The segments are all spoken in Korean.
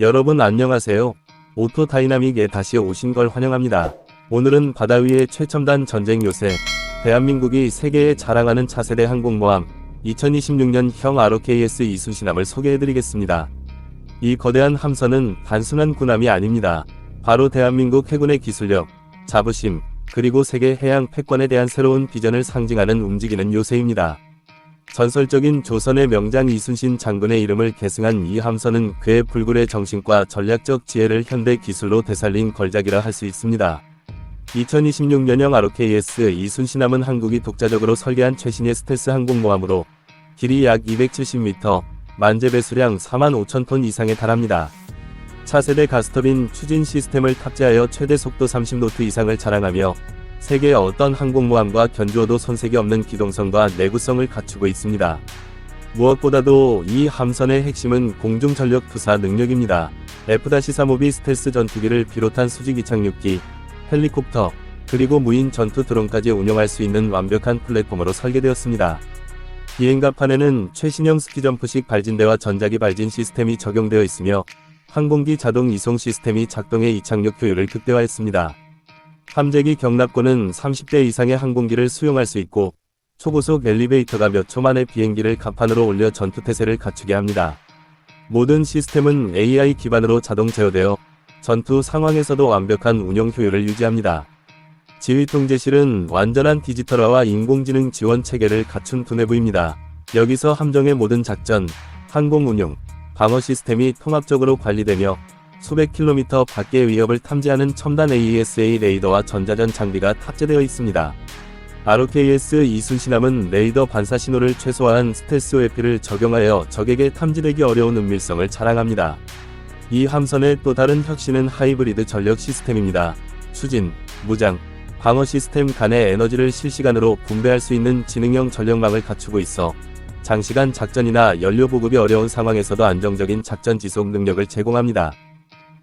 여러분 안녕하세요. 오토 다이나믹에 다시 오신 걸 환영합니다. 오늘은 바다 위의 최첨단 전쟁 요새, 대한민국이 세계에 자랑하는 차세대 항공모함, 2026년형 ROKS 이순신함을 소개해드리겠습니다. 이 거대한 함선은 단순한 군함이 아닙니다. 바로 대한민국 해군의 기술력, 자부심, 그리고 세계 해양 패권에 대한 새로운 비전을 상징하는 움직이는 요새입니다. 전설적인 조선의 명장 이순신 장군의 이름을 계승한 이 함선은 그의 불굴의 정신과 전략적 지혜를 현대 기술로 되살린 걸작이라 할 수 있습니다. 2026년형 ROKS 이순신함은 한국이 독자적으로 설계한 최신의 스텔스 항공모함으로 길이 약 270m, 만재 배 수량 4만 5천 톤 이상에 달합니다. 차세대 가스터빈 추진 시스템을 탑재하여 최대 속도 30노트 이상을 자랑하며 세계 어떤 항공모함과 견주어도 손색이 없는 기동성과 내구성을 갖추고 있습니다. 무엇보다도 이 함선의 핵심은 공중 전력 투사 능력입니다. F-35B 스텔스 전투기를 비롯한 수직 이착륙기, 헬리콥터, 그리고 무인 전투 드론까지 운영할 수 있는 완벽한 플랫폼으로 설계되었습니다. 비행갑판에는 최신형 스키점프식 발진대와 전자기 발진 시스템이 적용되어 있으며 항공기 자동 이송 시스템이 작동해 이착륙 효율을 극대화했습니다. 함재기 경납고는 30대 이상의 항공기를 수용할 수 있고 초고속 엘리베이터가 몇 초 만에 비행기를 갑판으로 올려 전투태세를 갖추게 합니다. 모든 시스템은 AI 기반으로 자동 제어되어 전투 상황에서도 완벽한 운영 효율을 유지합니다. 지휘 통제실은 완전한 디지털화와 인공지능 지원 체계를 갖춘 두뇌부입니다. 여기서 함정의 모든 작전, 항공 운용, 방어 시스템이 통합적으로 관리되며 수백 킬로미터 밖의 위협을 탐지하는 첨단 AESA 레이더와 전자전 장비가 탑재되어 있습니다. ROKS 이순신함은 레이더 반사 신호를 최소화한 스텔스 웨피를 적용하여 적에게 탐지되기 어려운 은밀성을 자랑합니다. 이 함선의 또 다른 혁신은 하이브리드 전력 시스템입니다. 추진, 무장, 방어 시스템 간의 에너지를 실시간으로 분배할 수 있는 지능형 전력망을 갖추고 있어 장시간 작전이나 연료 보급이 어려운 상황에서도 안정적인 작전 지속 능력을 제공합니다.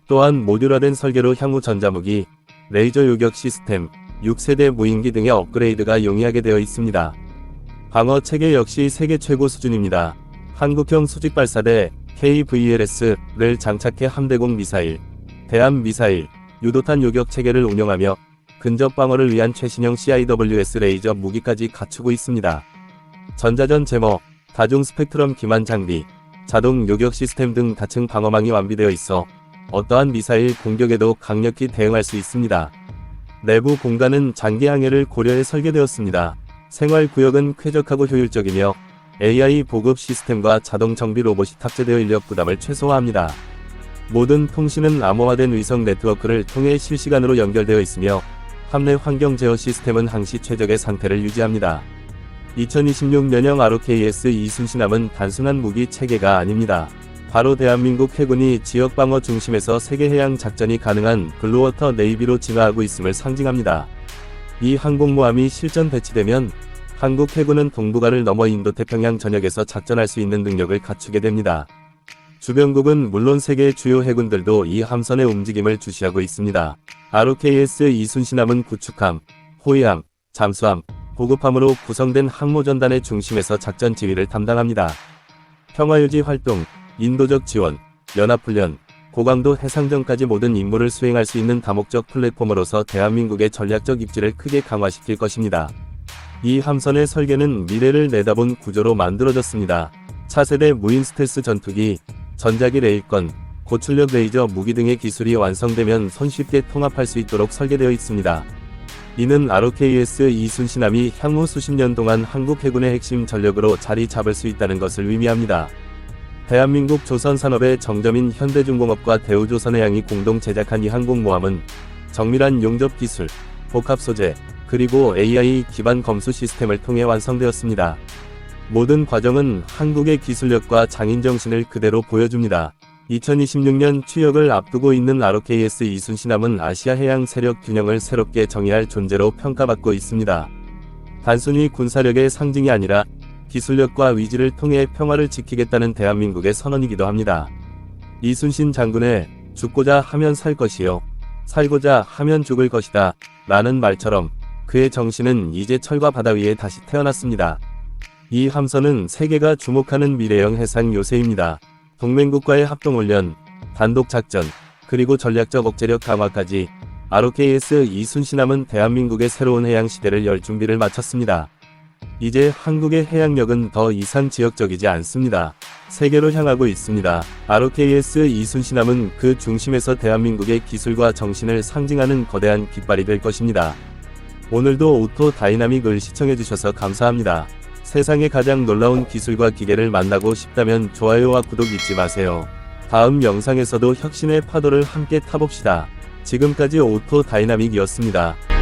또한 모듈화된 설계로 향후 전자무기, 레이저 요격 시스템, 6세대 무인기 등의 업그레이드가 용이하게 되어 있습니다. 방어 체계 역시 세계 최고 수준입니다. 한국형 수직 발사대 KVLS를 장착해 함대공 미사일, 대함 미사일, 유도탄 요격 체계를 운영하며 근접 방어를 위한 최신형 CIWS 레이저 무기까지 갖추고 있습니다. 전자전 제모, 다중 스펙트럼 기만 장비, 자동 요격 시스템 등 다층 방어망이 완비되어 있어 어떠한 미사일 공격에도 강력히 대응할 수 있습니다. 내부 공간은 장기 항해를 고려해 설계되었습니다. 생활 구역은 쾌적하고 효율적이며 AI 보급 시스템과 자동 정비 로봇이 탑재되어 인력 부담을 최소화합니다. 모든 통신은 암호화된 위성 네트워크를 통해 실시간으로 연결되어 있으며 함내 환경 제어 시스템은 항시 최적의 상태를 유지합니다. 2026년형 ROKS 이순신함은 단순한 무기 체계가 아닙니다. 바로 대한민국 해군이 지역 방어 중심에서 세계 해양 작전이 가능한 블루워터 네이비로 진화하고 있음을 상징합니다. 이 항공모함이 실전 배치되면 한국 해군은 동북아를 넘어 인도 태평양 전역에서 작전할 수 있는 능력을 갖추게 됩니다. 주변국은 물론 세계 주요 해군들도 이 함선의 움직임을 주시하고 있습니다. ROKS 이순신함은 구축함, 호위함, 잠수함, 보급함으로 구성된 항모전단의 중심에서 작전 지휘를 담당합니다. 평화유지 활동, 인도적 지원, 연합훈련, 고강도 해상전까지 모든 임무를 수행할 수 있는 다목적 플랫폼으로서 대한민국의 전략적 입지를 크게 강화시킬 것입니다. 이 함선의 설계는 미래를 내다본 구조로 만들어졌습니다. 차세대 무인 스텔스 전투기, 전자기 레일건, 고출력 레이저 무기 등의 기술이 완성되면 손쉽게 통합할 수 있도록 설계되어 있습니다. 이는 ROKS 이순신함이 향후 수십 년 동안 한국 해군의 핵심 전력으로 자리 잡을 수 있다는 것을 의미합니다. 대한민국 조선산업의 정점인 현대중공업과 대우조선해양이 공동 제작한 이 항공모함은 정밀한 용접 기술, 복합 소재, 그리고 AI 기반 검수 시스템을 통해 완성되었습니다. 모든 과정은 한국의 기술력과 장인 정신을 그대로 보여줍니다. 2026년 추역을 앞두고 있는 ROKS 이순신함은 아시아 해양 세력 균형을 새롭게 정의할 존재로 평가받고 있습니다. 단순히 군사력의 상징이 아니라 기술력과 위지를 통해 평화를 지키겠다는 대한민국의 선언이기도 합니다. 이순신 장군의 죽고자 하면 살 것이요. 살고자 하면 죽을 것이다. 라는 말처럼 그의 정신은 이제 철과 바다 위에 다시 태어났습니다. 이 함선은 세계가 주목하는 미래형 해상 요새입니다. 동맹국과의 합동훈련, 단독 작전, 그리고 전략적 억제력 강화까지 ROKS 이순신함은 대한민국의 새로운 해양 시대를 열 준비를 마쳤습니다. 이제 한국의 해양력은 더 이상 지역적이지 않습니다. 세계로 향하고 있습니다. ROKS 이순신함은 그 중심에서 대한민국의 기술과 정신을 상징하는 거대한 깃발이 될 것입니다. 오늘도 오토 다이나믹을 시청해주셔서 감사합니다. 세상의 가장 놀라운 기술과 기계를 만나고 싶다면 좋아요와 구독 잊지 마세요. 다음 영상에서도 혁신의 파도를 함께 타봅시다. 지금까지 오토 다이나믹이었습니다.